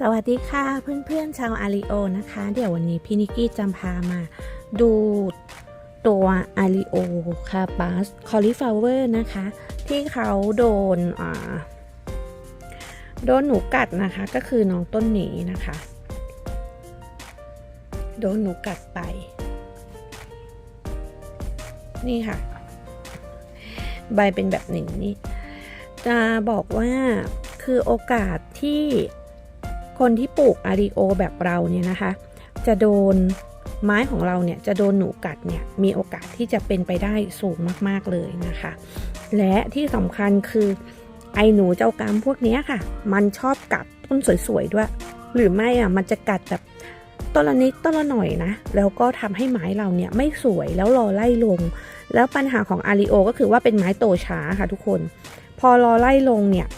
สวัสดีค่ะเพื่อนๆชาวอาริโอนะคะ เดี๋ยววันนี้พี่นิกกี้จำพามาดูตัวอาริโอคาบัสคอลิฟลาเวอร์นะคะ ที่เขาโดนอ่าโดนหนูกัดนะคะก็คือน้องต้นหนีนะคะ โดนหนูกัดไป นี่ค่ะ ใบเป็นแบบหนึ่งนี่จะบอกว่าคือโอกาสที่ คนที่ปลูกอาริโอแบบเราเนี่ยนะคะ จะโดนไม้ของเราเนี่ยจะโดนหนูกัดเนี่ยมีโอกาสที่จะเป็นไปได้สูงมากๆเลยนะคะ และที่สำคัญคือไอหนูเจ้ากรรมพวกนี้ค่ะ มันชอบกัดต้นสวยๆด้วย หรือไม่อะมันจะกัดแบบต้นละนิดต้นละหน่อยนะ แล้วก็ทำให้ไม้เราเนี่ยไม่สวยแล้วรอไล่ลง แล้วปัญหาของอาริโอก็คือว่าเป็นไม้โตช้าค่ะทุกคน พอรอไล่ลงเนี่ย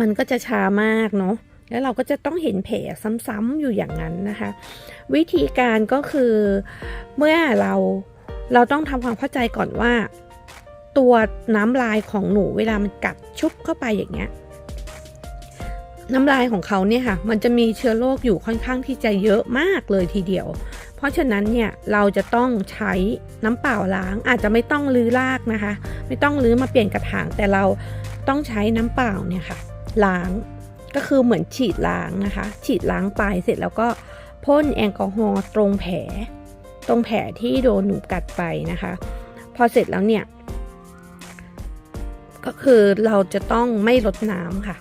มันก็จะช้ามากเนาะ แล้วเราก็จะต้องเห็นแผลซ้ำๆอยู่อย่างนั้นนะคะ วิธีการก็คือเมื่อเราเราต้องทำความเข้าใจก่อนว่า ตัวน้ำลายของหนูเวลามันกัดชุบเข้าไปอย่างเงี้ยน้ำลายของเขาเนี่ยค่ะ มันจะมีเชื้อโรคอยู่ค่อนข้างที่จะเยอะมากเลยทีเดียว เพราะฉะนั้นเนี่ยเราจะต้องใช้น้ำเปล่าล้างอาจจะไม่ต้องลื้อรากนะคะ ไม่ต้องลื้อมาเปลี่ยนกระถางแต่เราต้องใช้น้ำเปล่าเนี่ยค่ะ ล้าง ก็คือเหมือนฉีดล้างนะคะ ฉีดล้างไปเสร็จแล้วก็พ่นแอลกอฮอล์ตรงแผล ตรงแผลที่โดนหนูกัดไปนะคะ พอเสร็จแล้วเนี่ย ก็คือเราจะต้องไม่ลดน้ำค่ะ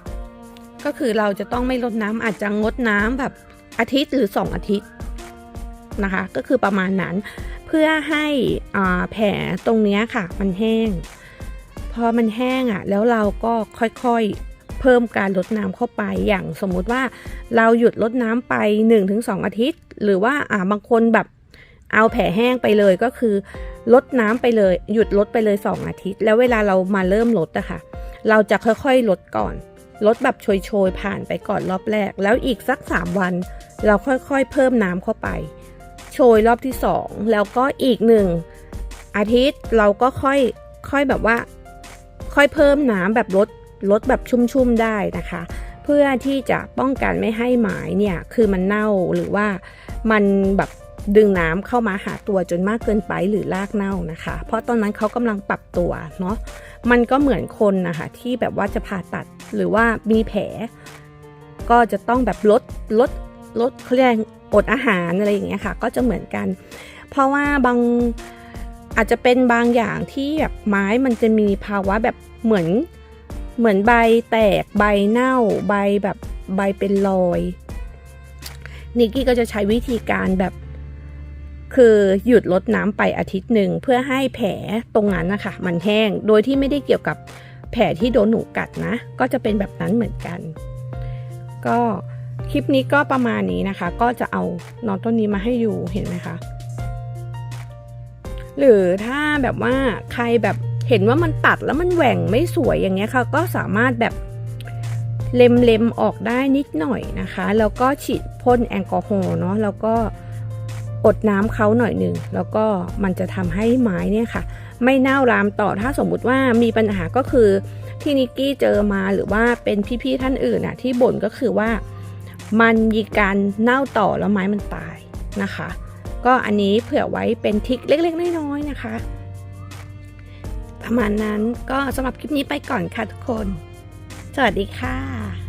ก็คือเราจะต้องไม่ลดน้ำอาจจะงดน้ำแบบอาทิตย์หรือสองอาทิตย์นะคะ ก็คือประมาณนั้น เพื่อให้แผลตรงนี้ค่ะ มันแห้ง พอมันแห้งอะ แล้วเราก็ค่อยๆ พิ่มการลดน้ำเข้าไปอย่างสมมุติว่าเราหยุดลดน้ำไป 1-2 อาทิตย์ หรือว่าอ่าบางคนแบบเอาแผลแห้งไปเลยก็คือลดน้ำไปเลย หยุดลดไปเลย 2 อาทิตย์ แล้วเวลาเรามาเริ่มลดอะค่ะ เราจะค่อยๆลดก่อน ลดแบบโชยๆผ่านไปก่อนรอบแรก แล้วอีกสัก 3 วัน เราค่อยๆเพิ่มน้ำเข้าไป โชยรอบที่ 2 แล้วก็อีกหนึ่งอาทิตย์เราก็ค่อยค่อยแบบว่า ค่อยเพิ่มน้ำแบบลด ลดแบบชุ่มๆได้นะคะ เพื่อที่จะป้องกันไม่ให้ไม้เนี่ยคือมันเน่าหรือว่ามันแบบดึงน้ำเข้ามาหาตัวจนมากเกินไปหรือรากเน่านะคะ เพราะตอนนั้นเขากำลังปรับตัวเนาะมันก็เหมือนคนนะคะที่แบบว่าจะผ่าตัดหรือว่ามีแผล ก็จะต้องแบบลดลดลดเขาเรียกอดอาหารอะไรอย่างเงี้ยค่ะ ก็จะเหมือนกัน เพราะว่าบางอาจจะเป็นบางอย่างที่แบบไม้มันจะมีภาวะแบบเหมือน เหมือนใบแตกใบเน่าใบแบบใบเป็นรอยนิกกี้ก็จะใช้วิธีการแบบ คือหยุดลดน้ำไปอาทิตย์หนึ่งเพื่อให้แผลตรงนั้นนะคะมันแห้งโดยที่ไม่ได้เกี่ยวกับแผลที่โดนหนูกัดนะ ก็จะเป็นแบบนั้นเหมือนกัน ก็คลิปนี้ก็ประมาณนี้นะคะ ก็จะเอาน้องต้นนี้มาให้อยู่เห็นไหมคะหรือถ้าแบบว่าใครแบบ เห็นว่ามันตัดแล้วมันแหว่งไม่สวยอย่างเงี้ยค่ะ ก็สามารถแบบเล็มเล็มๆออกได้นิดหน่อยนะคะ แล้วก็ฉีดพ่นแอลกอฮอล์เนาะแล้วก็อดน้ำเขาหน่อยหนึ่งแล้วก็มันจะทำให้ไม้เนี่ยค่ะ ไม่เน่ารามต่อถ้าสมมุติว่ามีปัญหาก็คือที่นิกกี้เจอมาหรือว่าเป็นพี่ๆท่านอื่นน่ะที่บ่นก็คือว่ามันมีการเน่าต่อแล้วไม้มันตายนะคะ ก็อันนี้เผื่อไว้เป็นทิคเล็กๆน้อยๆนะคะ ประมาณนั้นก็สำหรับคลิปนี้ไปก่อนค่ะทุกคน สวัสดีค่ะ